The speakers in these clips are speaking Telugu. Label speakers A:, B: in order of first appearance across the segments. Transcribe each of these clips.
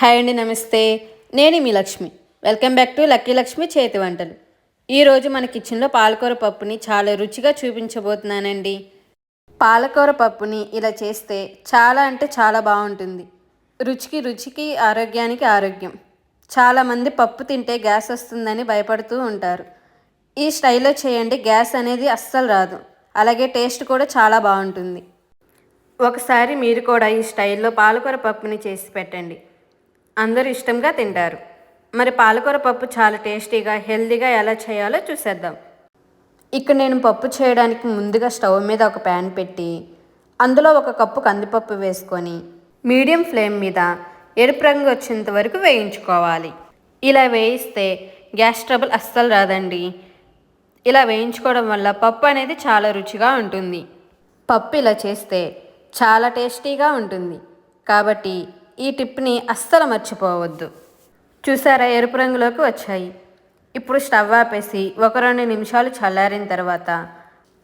A: హాయ్ అండి నమస్తే. నేను మీ Lakshmi. Welcome back to lucky Lakshmi చేతి వంటలు. ఈరోజు మన కిచెన్లో పాలకూర పప్పుని చాలా రుచిగా చూపించబోతున్నానండి. పాలకూర పప్పుని ఇలా చేస్తే చాలా అంటే చాలా బాగుంటుంది. రుచికి రుచికి ఆరోగ్యానికి ఆరోగ్యం. చాలామంది పప్పు తింటే గ్యాస్ వస్తుందని భయపడుతూ ఉంటారు. ఈ స్టైల్లో చేయండి గ్యాస్ అనేది అస్సలు రాదు. అలాగే టేస్ట్ కూడా చాలా బాగుంటుంది. ఒకసారి మీరు కూడా ఈ స్టైల్లో పాలకూర పప్పుని చేసి పెట్టండి. అందరూ ఇష్టంగా తింటారు. మరి పాలకూర పప్పు చాలా టేస్టీగా హెల్తీగా ఎలా చేయాలో చూసేద్దాం. ఇక్కడ నేను పప్పు చేయడానికి ముందుగా స్టవ్ మీద ఒక ప్యాన్ పెట్టి అందులో ఒక కప్పు కందిపప్పు వేసుకొని మీడియం ఫ్లేమ్ మీద ఎరుపు రంగు వచ్చేంత వరకు వేయించుకోవాలి. ఇలా వేయిస్తే గ్యాస్ ట్రబుల్ అస్సలు రాదండి. ఇలా వేయించుకోవడం వల్ల పప్పు అనేది చాలా రుచిగా ఉంటుంది. పప్పు ఇలా చేస్తే చాలా టేస్టీగా ఉంటుంది. కాబట్టి ఈ టిప్ని అస్సలు మర్చిపోవద్దు. చూసారా ఎరుపు రంగులోకి వచ్చాయి. ఇప్పుడు స్టవ్ ఆపేసి ఒక రెండు నిమిషాలు చల్లారిన తర్వాత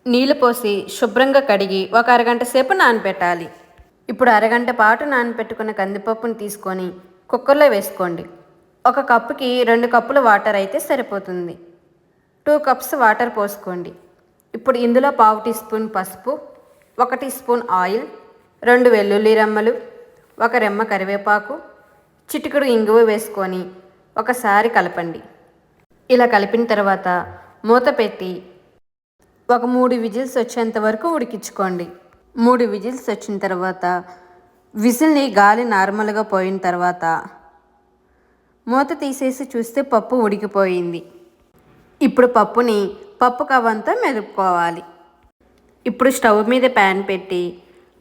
A: నీళ్ళు పోసి శుభ్రంగా కడిగి ఒక అరగంట సేపు నానబెట్టాలి ఇప్పుడు అరగంట పాటు నానబెట్టుకున్న కందిపప్పును తీసుకొని కుక్కర్లో వేసుకోండి. ఒక కప్పుకి రెండు కప్పులు వాటర్ అయితే సరిపోతుంది. టూ కప్స్ వాటర్ పోసుకోండి. ఇప్పుడు ఇందులో పావు టీ స్పూన్ పసుపు ఒక టీ స్పూన్ ఆయిల్ రెండు వెల్లుల్లి రెమ్మలు ఒక రెమ్మ కరివేపాకు చిటికెడు ఇంగువ వేసుకొని ఒకసారి కలపండి. ఇలా కలిపిన తర్వాత మూత పెట్టి ఒక మూడు విజిల్స్ వచ్చేంత వరకు ఉడికించుకోండి. మూడు విజిల్స్ వచ్చిన తర్వాత విజిల్ని గాలి నార్మల్గా పోయిన తర్వాత మూత తీసేసి చూస్తే పప్పు ఉడికిపోయింది. ఇప్పుడు పప్పుని పప్పు కవ్వంతా మెదుపుకోవాలి. ఇప్పుడు స్టవ్ మీద ప్యాన్ పెట్టి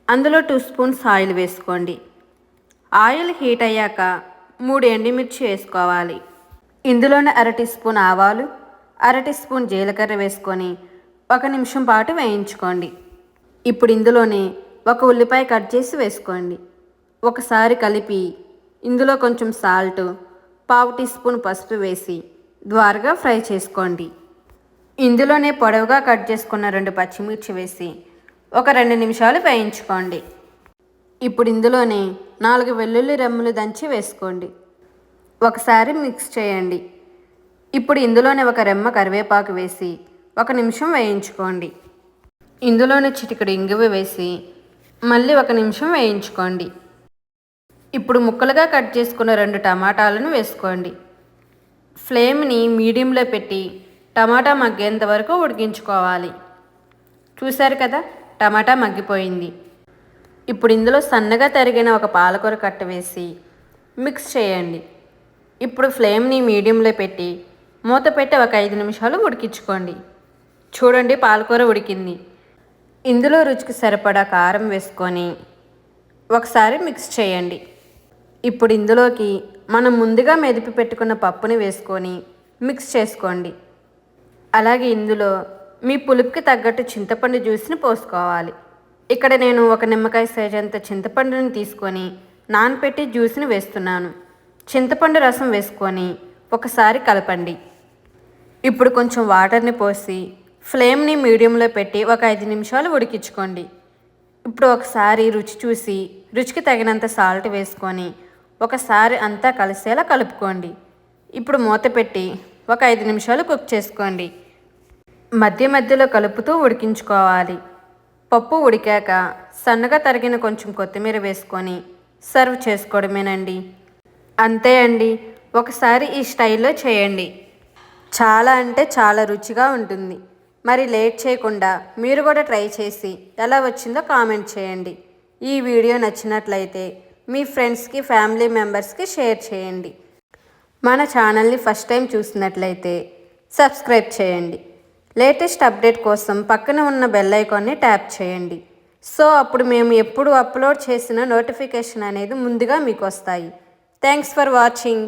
A: అందులో టూ స్పూన్స్ ఆయిల్ వేసుకోండి. ఆయిల్ హీట్ అయ్యాక మూడు ఎండుమిర్చి వేసుకోవాలి. ఇందులోనే అర టీ స్పూన్ ఆవాలు అర టీ స్పూన్ జీలకర్ర వేసుకొని ఒక నిమిషం పాటు వేయించుకోండి. ఇప్పుడు ఇందులోనే ఒక ఉల్లిపాయ కట్ చేసి వేసుకోండి. ఒకసారి కలిపి ఇందులో కొంచెం సాల్ట్ పావు టీ స్పూన్ పసుపు వేసి ద్వారగా ఫ్రై చేసుకోండి. ఇందులోనే పొడవుగా కట్ చేసుకున్న రెండు పచ్చిమిర్చి వేసి ఒక రెండు నిమిషాలు వేయించుకోండి. ఇప్పుడు ఇందులోనే నాలుగు వెల్లుల్లి రెమ్మలు దంచి వేసుకోండి. ఒకసారి మిక్స్ చేయండి. ఇప్పుడు ఇందులోనే ఒక రెమ్మ కరివేపాకు వేసి ఒక నిమిషం వేయించుకోండి. ఇందులోనే చిటికెడు ఇంగువ వేసి మళ్ళీ ఒక నిమిషం వేయించుకోండి. ఇప్పుడు ముక్కలుగా కట్ చేసుకున్న రెండు టమాటాలను వేసుకోండి. ఫ్లేమ్ని మీడియంలో పెట్టి టమాటా మగ్గేంత వరకు ఉడికించుకోవాలి. చూశారు కదా? టమాటా మగ్గిపోయింది. ఇప్పుడు ఇందులో సన్నగా తరిగిన ఒక పాలకూర కట్ట వేసి మిక్స్ చేయండి. ఇప్పుడు ఫ్లేమ్ని మీడియంలో పెట్టి మూత పెట్టి ఒక ఐదు నిమిషాలు ఉడికించుకోండి. చూడండి పాలకూర ఉడికింది. ఇందులో రుచికి సరిపడా కారం వేసుకొని ఒకసారి మిక్స్ చేయండి. ఇప్పుడు ఇందులోకి మనం ముందుగా మెదిపి పెట్టుకున్న పప్పుని వేసుకొని మిక్స్ చేసుకోండి. అలాగే ఇందులో మీ పులుపుకి తగ్గట్టు చింతపండు జ్యూస్ని పోసుకోవాలి. ఇక్కడ నేను ఒక నిమ్మకాయ సైజ్ అంత చింతపండుని తీసుకొని నానపెట్టి జ్యూస్ని వేస్తున్నాను. చింతపండు రసం వేసుకొని ఒకసారి కలపండి. ఇప్పుడు కొంచెం వాటర్ని పోసి ఫ్లేమ్ని మీడియంలో పెట్టి ఒక ఐదు నిమిషాలు ఉడికించుకోండి. ఇప్పుడు ఒకసారి రుచి చూసి రుచికి తగినంత సాల్ట్ వేసుకొని ఒకసారి అంతా కలిసేలా కలుపుకోండి. ఇప్పుడు మూత పెట్టి ఒక ఐదు నిమిషాలు కుక్ చేసుకోండి. మధ్య మధ్యలో కలుపుతూ ఉడికించుకోవాలి. పప్పు ఉడికాక సన్నగా తరిగిన కొంచెం కొత్తిమీర వేసుకొని సర్వ్ చేసుకోవడమేనండి. అంతే అండి. ఒకసారి ఈ స్టైల్లో చేయండి. చాలా అంటే చాలా రుచిగా ఉంటుంది. మరి లేట్ చేయకుండా మీరు కూడా ట్రై చేసి ఎలా వచ్చిందో కామెంట్ చేయండి. ఈ వీడియో నచ్చినట్లయితే మీ ఫ్రెండ్స్కి ఫ్యామిలీ మెంబర్స్కి షేర్ చేయండి. మన ఛానల్ని ఫస్ట్ టైం చూసినట్లయితే సబ్స్క్రైబ్ చేయండి. లేటెస్ట్ అప్డేట్ కోసం పక్కన ఉన్న బెల్ ఐకాన్ని ట్యాప్ చేయండి. సో అప్పుడు మేము ఎప్పుడు అప్లోడ్ చేసిన నోటిఫికేషన్ అనేది ముందుగా మీకు వస్తాయి. Thanks for watching.